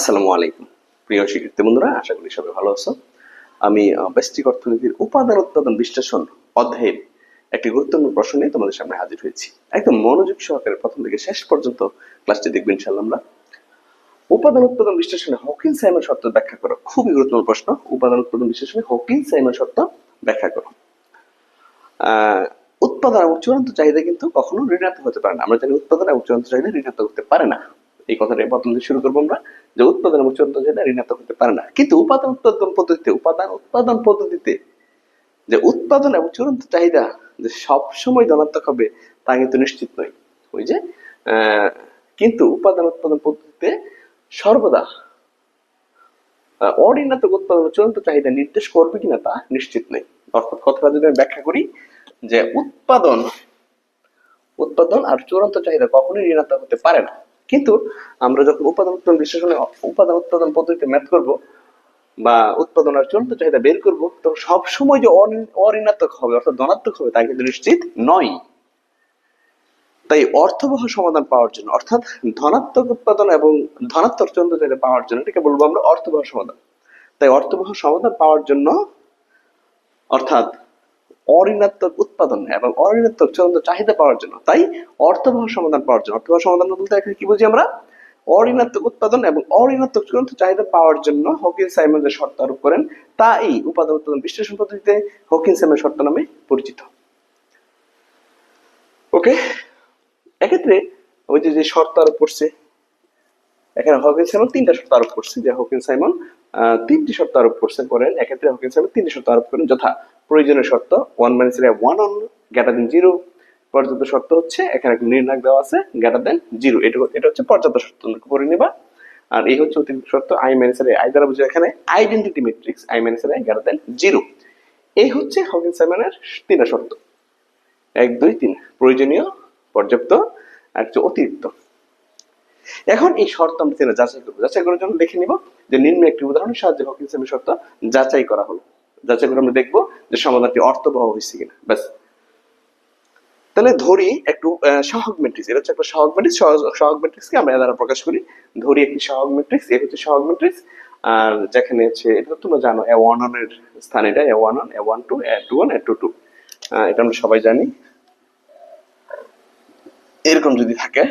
আসসালামু আলাইকুম। প্রিয় শিক্ষার্থী বন্ধুরা, আশা করি সবাই ভালো আছো। আমি ব্যষ্টিক অর্থনীতির উপাদান উৎপাদন বিশ্লেষণ অধ্যায়ের একটি গুরুত্বপূর্ণ প্রশ্ন নিয়ে তোমাদের সামনে হাজির হয়েছি। একদম মনোযোগ সহকারে প্রথম থেকে শেষ পর্যন্ত ক্লাসটি দেখবেন ইনশাল্লাহ আমরা। উপাদান উৎপাদন বিশ্লেষণে হকিন সাইমন শর্ত ব্যাখ্যা করো। খুবই গুরুত্বপূর্ণ প্রশ্ন। উপাদান উৎপাদন বিশ্লেষণে হকিন সাইমন শর্ত ব্যাখ্যা করো। উৎপাদন এবং চূড়ান্ত চাহিদা কিন্তু কখনো ঋণাত্মক হতে পারে না। আমরা জানি উৎপাদন এবং চূড়ান্ত চাহিদা ঋণাত্মক হতে পারে না। এই কথাটা প্রথম দিয়ে শুরু করব আমরা। যে উৎপাদন এবং চূড়ান্ত চাহিদা ঋণাত্মক হতে পারে না। কিন্তু উপাদান উৎপাদন পদ্ধতিতে, উপাদান উৎপাদন পদ্ধতিতে যে উৎপাদন এবং চূড়ান্ত চাহিদা যে সব সময় ধনাত্মক হবে, তা কিন্তু নিশ্চিত নয়। ওই যে কিন্তু উপাদান উৎপাদন পদ্ধতিতে সর্বদা অঋণাত্মক উৎপাদন চূড়ান্ত চাহিদা নির্দেশ করবে কিনা তা নিশ্চিত নেই অর্থাৎ কথাটা যদি আমি ব্যাখ্যা করি, যে উৎপাদন উৎপাদন আর চূড়ান্ত চাহিদা কখনোই ঋণাত্মক হতে পারে না। কিন্তু আমরা যখন উপাদান উৎপাদন বিশ্লেষণে উপাদান উৎপাদন পদ্ধতিতে ম্যাথ করব বা উৎপাদন আর চূড়ান্ত চাহিদা বের করব, তখন সব সময় যে অঋণ- অঋণাত্মক হবে অর্থাৎ ধনাত্মক হবে তা কিন্তু নিশ্চিত নয়। তাই অর্থবহ সমাধান পাওয়ার জন্য, অর্থাৎ ধনাত্মক উৎপাদন এবং ধনাত্মক চূড়ান্ত চাহিদা পাওয়ার জন্য এটাকে বলব আমরা অর্থবহ সমাধান। তাই অর্থবহ সমাধান পাওয়ার জন্য, অর্থাৎ অঋণাত্মক উৎপাদন এবং অঋণাত্মক চূড়ান্ত চাহিদা পাওয়ার জন্য। তাই অর্থবহ সমাধান পাওয়ার জন্য। অর্থবহ সমাধান বলতে এখানে কি বুঝি আমরা? অঋণাত্মক উৎপাদন এবং অঋণাত্মক চূড়ান্ত চাহিদা পাওয়ার জন্য হকিন সাইমন যে শর্ত আরোপ করেন, তা এই উপাদান উৎপাদন বিশ্লেষণ পদ্ধতিতে হকিন সাইমন শর্ত নামে পরিচিত। ওকে এক্ষেত্রে ওই যে শর্ত আরোপ করছে, এখানে হকিন সাইমন তিনটা শর্ত আরোপ করছে যে হকিন সাইমন তিনটি শর্ত আরোপ করছে করেন। এক্ষেত্রে হকিন সাইমন তিনটি শর্ত আরোপ করেন। যথা প্রয়োজনীয় শর্ত one minus one on greater than zero পর্যাপ্ত শর্ত হচ্ছে, এখানে একটা নির্ণায়ক দেওয়া আছে গ্রেটার দেন জিরো এটা এটা হচ্ছে পর্যাপ্ত শর্ত করে নিবা। আর এই হচ্ছে অতিরিক্ত শর্ত আই মাইনাস আই দ্বারা বুঝে এখানে identity matrix I minus I greater than zero এই হচ্ছে হকিন সাইমনের তিনটা শর্ত। এক, দুই, তিন। প্রয়োজনীয়, পর্যাপ্ত, আর হচ্ছে অতিরিক্ত। এখন এই শর্ত আমরা তিনে যাচাই করব। যাচাই করার জন্য দেখে নিব যে নিম্ন একটি উদাহরণের সাহায্যে হকিং সেমের শর্ত যাচাই করা হলো। যাচাই করে আমরা দেখব যে সমাধানটি অর্থবহ হয়েছে কিনা। ব্যাস। তাহলে ধরি একটু সহগ ম্যাট্রিক্স এটা হচ্ছে একটা সহগ ম্যাট্রিক্স সহগ ম্যাট্রিক্সকে আমরা দ্বারা প্রকাশ করি। ধরি একটি সহগ ম্যাট্রিক্স এ হচ্ছে সহগ ম্যাট্রিক্স আর যেখানে হচ্ছে, এটা তোমরা জানো, এ ওয়ানের স্থান এটা, A one A one two, A two one, A two two. এটা আমরা সবাই জানি। এরকম যদি থাকে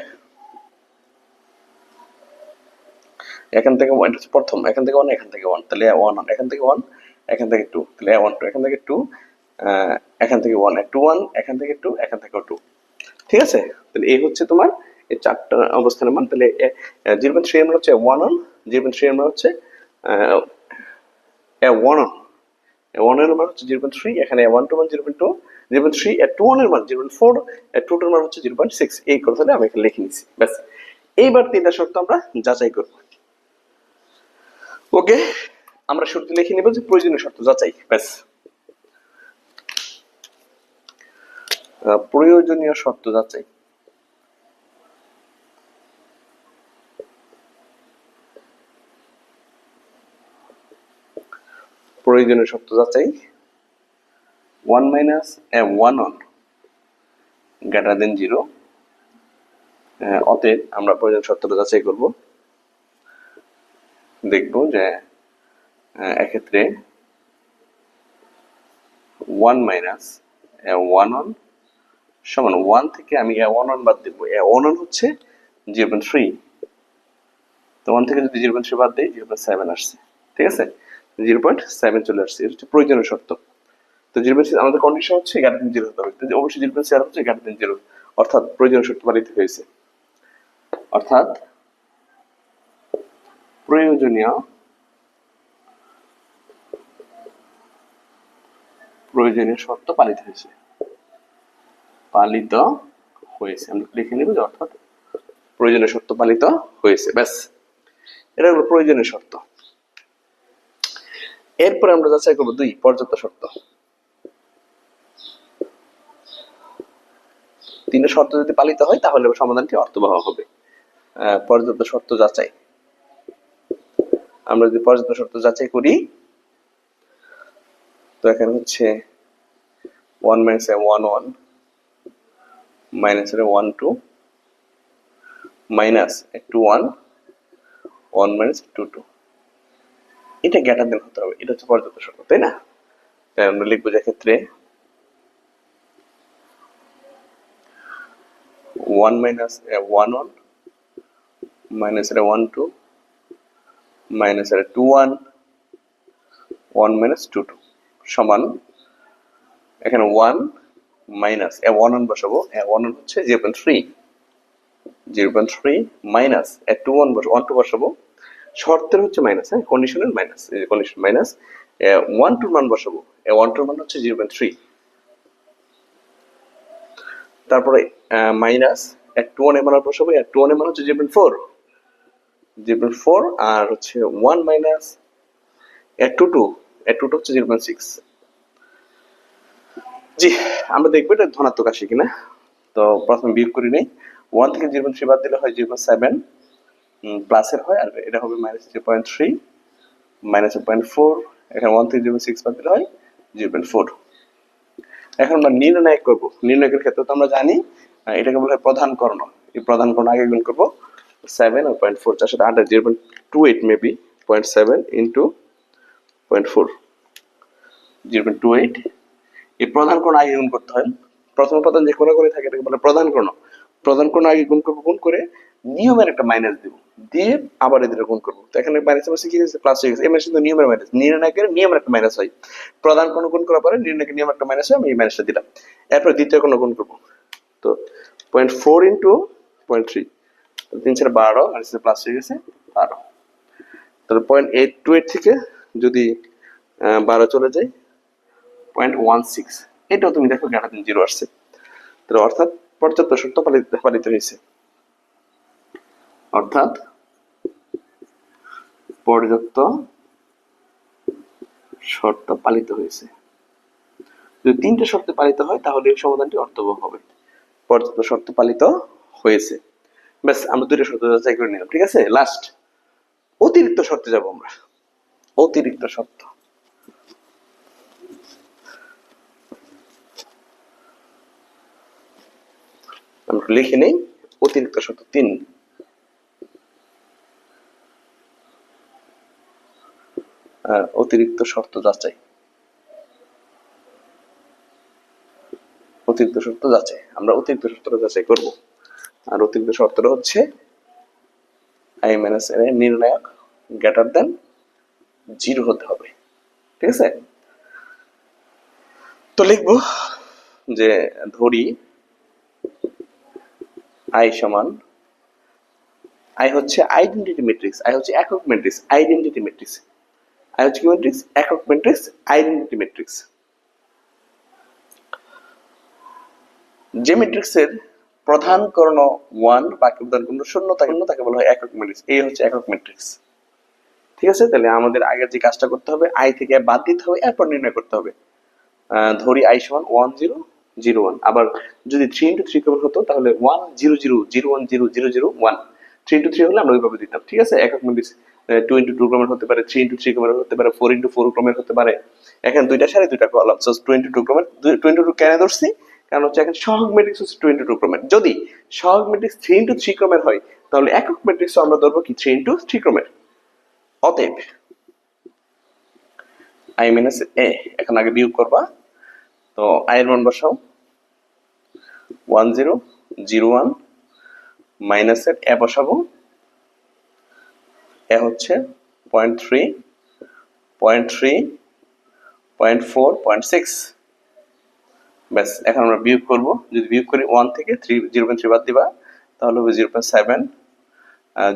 এখান থেকে এটা হচ্ছে প্রথম, এখান থেকে ওয়ান এখান থেকে ওয়ান তাহলে ওয়ান ওয়ান এখান থেকে ওয়ান এখান থেকে টু তাহলে ওয়ান টু এখান থেকে টু এখান থেকে ওয়ান টু ওয়ান এখান থেকে টু এখান থেকে টু ঠিক আছে? তাহলে এই হচ্ছে তোমার এই চারটা অবস্থানের মান, তাহলে জিরো পয়েন্ট থ্রি এর মান হচ্ছে one on zero point three এর মান হচ্ছে ওয়ান অন ওয়ানের মান হচ্ছে জিরো পয়েন্ট থ্রি এখানে one two zero point two zero point three two মান জিরো পয়েন্ট ফোর টু টুর মান হচ্ছে জিরো পয়েন্ট সিক্স এই কথাটা আমি এখানে লিখে নিচ্ছি ব্যাস। এইবার তিনটা শর্ত আমরা যাচাই করব। ওকে? আমরা শর্ত লিখে নিব যে প্রয়োজনীয় শর্ত যাচাই। ব্যাস। প্রয়োজনীয় শর্ত যাচাই। প্রয়োজনীয় শর্ত যাচাই। One minus one on greater than zero অতএব আমরা প্রয়োজন শর্তটা যাচাই করব। দেখব যে এক্ষেত্রে ওয়ান মাইনাস ওয়ান অন সমান ওয়ান থেকে আমি ওয়ান অন বাদ দেবো। ওয়ান অন হচ্ছে জিরো পয়েন্ট থ্রি তো ওয়ান থেকে যদি জিরো পয়েন্ট থ্রি বাদ দিই জিরো পয়েন্ট সেভেন আসছে। ঠিক আছে? জিরো পয়েন্ট সেভেন চলে আসছে। এটা হচ্ছে প্রয়োজনীয় শর্ত। তো জিরো পয়েন্ট আমাদের কন্ডিশন হচ্ছে এগারো দিন জিরো হতে হবে অবশ্যই জিরো পয়েন্ট সেভেন হচ্ছে, এগারো দিন জিরো অর্থাৎ প্রয়োজনীয় শর্ত পালিত হয়েছে। অর্থাৎ প্রয়োজনীয় প্রয়োজনীয় শর্ত পালিত হয়েছে। পালিত হয়েছে। আমরা লিখে নেব যে অর্থাৎ প্রয়োজনীয় শর্ত পালিত হয়েছে। ব্যাস, এটা হলো প্রয়োজনীয় শর্ত। এরপরে আমরা যাচাই করব দুই, পর্যাপ্ত শর্ত। তিনটা শর্ত যদি পালিত হয়, তাহলে সমাধানটি অর্থবহ হবে। পর্যাপ্ত শর্ত যাচাই। আমরা যদি পর্যাপ্ত শর্ত যাচাই করি, তো এখানে হচ্ছে one minus one one minus one two minus two one one minus two two এটা গ্যাটার দেন হতে হবে, এটা হচ্ছে পর্যাপ্ত শর্ত, তাই না? তাই আমরা লিখব যে ক্ষেত্রে one minus one one minus one two minus এটা two one one minus two two সমান এখানে one minus A one one বসাবো, এ ওয়ান ওয়ান হচ্ছে zero point three zero point three minus A two one বসাবো one two বসাবো, শর্তের হচ্ছে minus হ্যাঁ কন্ডিশনের মাইনাস কন্ডিশন মাইনাস ওয়ান টুর মান বসাবো, এ ওয়ান টুর মান হচ্ছে জিরো পয়েন্ট থ্রি তারপরে মাইনাস এ টু ওয়ানের মান বসাবো, এ টু ওয়ানের মান হচ্ছে zero point four zero point four আর হচ্ছে one minus A two two, A two two হচ্ছে জিরো পয়েন্ট সিক্স। জি, আমরা দেখব এটা ধনাত্মক আসে কিনা। তো প্রথমে বিয়োগ করি নেই। ওয়ান থেকে জিরো পয়েন্ট থ্রি বাদ দিলে হয় জিরো পয়েন্ট সেভেন প্লাসের হয়, আর এটা হবে minus zero point three minus point four. এখানে ওয়ান থেকে জিরো সিক্স বাদ দিলে হয় জিরো পয়েন্ট ফোর। এখন আমরা নির্ণয় করব। নির্ণয়ের ক্ষেত্রে তো আমরা জানি এটাকে বলা প্রধান কর্ণ। এই প্রধান কর্ণ আগে গুণ করব। সেভেন আর পয়েন্ট ফোর চার সাথে আট zero point two eight maybe point seven into point four zero two eight এই প্রধান কোণ আগে গুণ করতে হয়। প্রথম উপাদান যে কোনো করে থাকে, এটাকে বলে প্রধান কোণ। প্রধান কোণ আগে গুণ করব, গুণ করে নিয়মের একটা মাইনাস দিব। দিয়ে আবার এদের গুণ করব। তো এখানে মাইনাস মাসে কি হয়েছে? প্লাস হয়ে গেছে। এই মাসে নিয়মের মাইনাস নির্ণায়কের নিয়মের একটা মাইনাস হয়। প্রধান কোণ গুণ করার পরে নির্ণায়কের নিয়ম একটা মাইনাস হয়, আমি এই মাইনাসটা দিলাম। এরপর দ্বিতীয় কোণ গুণ করব। তো point four into point three তিন চার বারো আর প্লাস হয়ে গেছে বারো। তাহলে পয়েন্ট এইট টু এইট থেকে যদি বারো চলে যায় পয়েন্ট ওয়ান সিক্স এটাও তুমি দেখো জিরো আসছে। তাহলে অর্থাৎ পর্যাপ্ত শর্ত পালিত পালিত হয়েছে। অর্থাৎ পর্যাপ্ত শর্ত পালিত হয়েছে। যদি তিনটে শর্ত পালিত হয়, তাহলে এই সমাধানটি অর্থবহ হবে। পর্যাপ্ত শর্ত পালিত হয়েছে। ব্যাস, আমরা দুইটা শর্ত যাচাই করে নিলাম, ঠিক আছে? লাস্ট অতিরিক্ত শর্তে যাব আমরা। অতিরিক্ত শর্ত। আমরা লিখে নেই, অতিরিক্ত শর্ত তিন। অতিরিক্ত শর্ত যাচাই। অতিরিক্ত শর্ত যাচাই। আমরা অতিরিক্ত শর্তটা যাচাই করব। আর অতিরিক্ত শর্তটা হচ্ছে আই মাইনাস এর নির্ণায়ক গ্রেটার দেন জিরো হতে হবে, ঠিক আছে? তো লিখব যে ধরি আই সমান আই হচ্ছে আইডেন্টিটি ম্যাট্রিক্স আই হচ্ছে একক ম্যাট্রিক্স আইডেন্টিটি ম্যাট্রিক্স আই হচ্ছে কি ম্যাট্রিক্স একক ম্যাট্রিক্স আইডেন্টিটি ম্যাট্রিক্স যে ম্যাট্রিক্সের প্রধান কর্ণ ওয়ান বাকি প্রধান কর্ণ শূন্য শূন্য, তাকে বলা হয় একক ম্যাট্রিক্স এই হচ্ছে একক ম্যাট্রিক্স ঠিক আছে? তাহলে আমাদের আগে যে কাজটা করতে হবে আই থেকে বাদ দিতে হবে, এরপর নির্ণয় করতে হবে। ধরি আই সমান ওয়ান জিরো জিরো ওয়ান আবার যদি থ্রি ইন্টু থ্রি কমন হতো, তাহলে one zero zero zero one zero zero zero one three into three হলে আমরা ওইভাবে দিতাম, ঠিক আছে? একক ম্যাট্রিক্স টু ইন্টু টু ক্রমের হতে পারে থ্রি ইন্টু থ্রি ক্রমের হতে পারে ফোর ইন্টু ফোর ক্রমের হতে পারে। এখানে দুইটা সারি, দুইটা column so two into two ক্রমের টু ইন্টু টু কেন ধরছি? কারণ হচ্ছে এখন সহগ ম্যাট্রিক্স হচ্ছে টু ইন্টু টু ক্রমের। যদি সহগ ম্যাট্রিক্স থ্রি ইন্টু থ্রি ক্রমের হয়, তাহলে একক ম্যাট্রিক্স আমরা ধরবো কি থ্রি ইন্টু থ্রি ক্রমের। অতএব আই মাইনাস এ এখন আগে বিয়োগ করবা। তো আয়ের মান বসাও। One zero zero one minus মাইনাসের এ বসাবো। এ হচ্ছে point three point three point four point six ব্যাস এখন আমরা বিয়োগ করব। যদি বিয়োগ করি ওয়ান থেকে থ্রি জিরো পয়েন্ট থ্রি বাদ দিবা তাহলে হবে জিরো পয়েন্ট সেভেন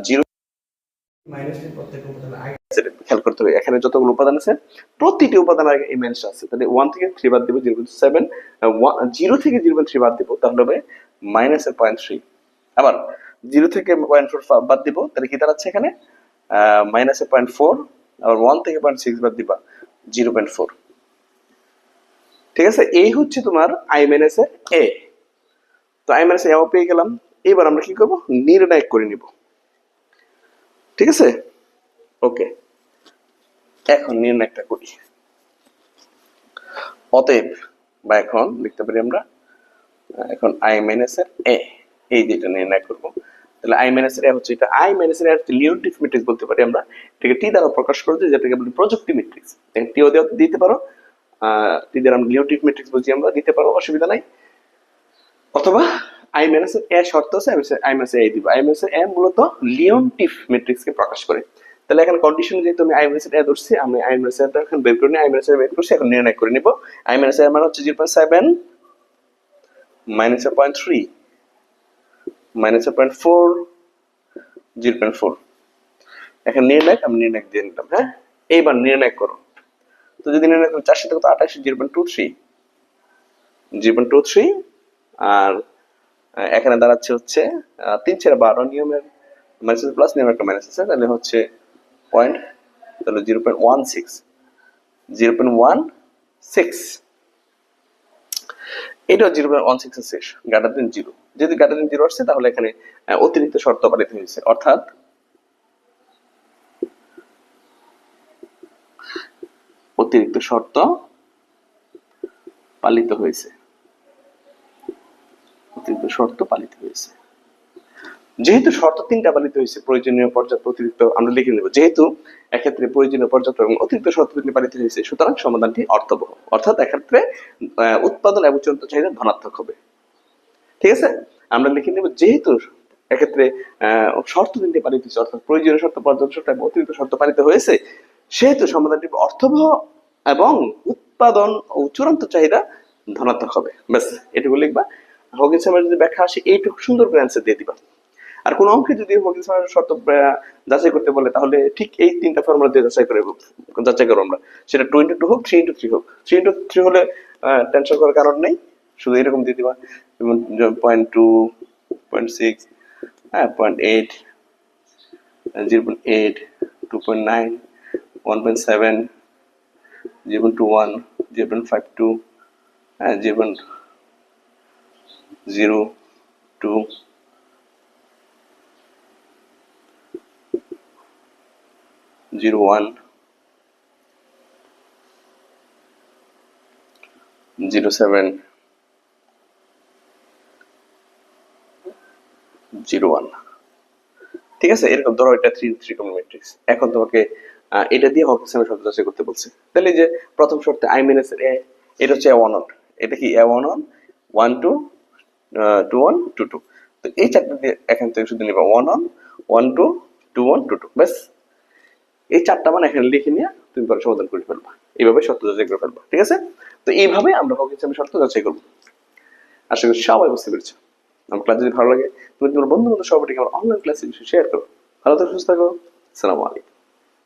জিরো খেয়াল করতে হবে। এখানে যতগুলো উপাদান আছে প্রতিটি উপাদান আগে এই মাইনাসটা আছে। তাহলে ওয়ান থেকে থ্রি বাদ দিব জিরো পয়েন্ট সেভেন জিরো থেকে জিরো পয়েন্ট থ্রি বাদ দিব তাহলে হবে মাইনাসের পয়েন্ট থ্রি আবার জিরো থেকে পয়েন্ট ফোর বাদ দিব তাহলে কি দাঁড়াচ্ছে এখানে? মাইনাসের পয়েন্ট ফোর আবার ওয়ান থেকে পয়েন্ট সিক্স বাদ দিবা জিরো পয়েন্ট ফোর ঠিক আছে? এই হচ্ছে তোমার আই মাইনাসের এ তো আই মাইনাসে এও পেয়ে গেলাম। এবার আমরা কি করব? নির্ণয় করে নিব। ঠিক আছে? ওকে এখন নির্ণয়টা করি। অতএব, বা এখন লিখতে পারি আমরা, এখন আই মাইনাস এর এ এই যেটা নির্ণয় করব। তাহলে আই মাইনাস এর এ হচ্ছে এটা। আই মাইনাস এর হচ্ছে লিওনটিভ ম্যাট্রিক্স বলতে পারি আমরা। এটাকে টি দ্বারা প্রকাশ করতে যেটাকে বলি প্রযুক্তি ম্যাট্রিক্স টিও দিতে পারো। টি দ্বারা আমরা লিওনটিভ ম্যাট্রিক্স বুঝি আমরা, দিতে পারো অসুবিধা নাই। অথবা আই মাইনাস এ শর্ত আছে আই মাইনাস এ দিব। আই মাইনাস এ মূলত লিওনটিভ ম্যাট্রিক্স কে প্রকাশ করে। তাহলে এখন কন্ডিশন যেহেতু আমি আই মাইনাস এ ধরছি, আমি আই মাইনাস এর এখন বের করে নিই, আই মাইনাস এর বের করছি, এখন নির্ণয় করে নিব। আই মাইনাস এর মান হচ্ছে zero point seven minus point three minus point four zero point four এখন নির্ণয়, আমি নির্ণয় দিয়ে নিলাম হ্যাঁ? এইবার নির্ণয় করো। তো যদি নির্ণয় করো চার সাথে কত আঠাশ zero point two three zero point two three আর এখানে দাঁড়াচ্ছে হচ্ছে তিন চার বারো নিয়মের মাইনাস প্লাস নিয়মের একটা মাইনাস আছে, তাহলে হচ্ছে পয়েন্ট তাহলে zero point one six zero point one six এটাও জিরো পয়েন্ট ওয়ান সিক্স শেষ গ্রেটার দেন জিরো যদি গ্রেটার দেন জিরো আসছে তাহলে এখানে অতিরিক্ত শর্ত পালিত হয়েছে। অর্থাৎ অতিরিক্ত শর্ত পালিত হয়েছে। অতিরিক্ত শর্ত পালিত হয়েছে। যেহেতু শর্ত তিনটা পালিত হয়েছে, প্রয়োজনীয় পর্যাপ্ত অতিরিক্ত আমরা লিখে নেব। যেহেতু এক্ষেত্রে প্রয়োজনীয় পর্যাপ্ত এবং অতিরিক্ত শর্ত তিনটি পালিত হয়েছে, সুতরাং সমাধানটি অর্থবহ। অর্থাৎ এক্ষেত্রে উৎপাদন এবং চূড়ান্ত চাহিদা ধনাত্মক হবে। ঠিক আছে? আমরা লিখে নেব যেহেতু এক্ষেত্রে শর্ত তিনটি পালিত হয়েছে, অর্থাৎ প্রয়োজনীয় শর্ত, পর্যাপ্ত শর্ত এবং অতিরিক্ত শর্ত পালিত হয়েছে সেহেতু সমাধানটি অর্থবহ এবং উৎপাদন ও চূড়ান্ত চাহিদা ধনাত্মক হবে। ব্যাস, এটুকু লিখবা। হকিন্স যদি ব্যাখ্যা আসে, এইটুকু সুন্দর করে অ্যান্সার দিয়ে দিবা। আর কোন অঙ্কে যদি হকিন্স শর্ত যাচাই করতে বলে, তাহলে ঠিক এই তিনটা ফর্মুলা দিয়ে যাচাই করে যাচাই করব আমরা। সেটা টু ইন্টু টু হোক থ্রি ইন্টু থ্রি হোক। থ্রি ইন্টু থ্রি হলে টেনশন করার কারণ নেই। শুধু এরকম দিয়ে দিবা। যেমন পয়েন্ট টু পয়েন্ট সিক্স হ্যাঁ point eight zero point eight two point nine one point seven zero point two one zero point five two হ্যাঁ জিরো ওয়ান ঠিক আছে, এরকম ধরো এটা থ্রি থ্রি ম্যাট্রিক্স এখন তোমাকে এটা দিয়ে হকিসেমের শর্ত যাচাই করতে বলছে। তাহলে যে প্রথম শর্তে আই মাইনাস এ এটা হচ্ছে ওয়ান অন এটা কি A one on one two two one two two তো এই চারটা দিয়ে এখান থেকে শুধু নিবা one on one two two one two two ব্যাস। এই চারটা মান এখানে লিখে নিয়ে তুমি পরে সমাধান করে ফেলবা। এইভাবে শর্ত যাচাই করে ফেলবা, ঠিক আছে? তো এইভাবে আমরা হকিসেমের শর্ত যাচাই করব। আশা করি সবাই বুঝতে পেরেছ। আমার ক্লাস যদি ভালো লাগে, তুমি তোমার বন্ধু বান্ধব সবাইকে আমার অনলাইন ক্লাসে শেয়ার করো। ভালো থাকো, সুস্থ থাকো। সালামু আলাইকুম।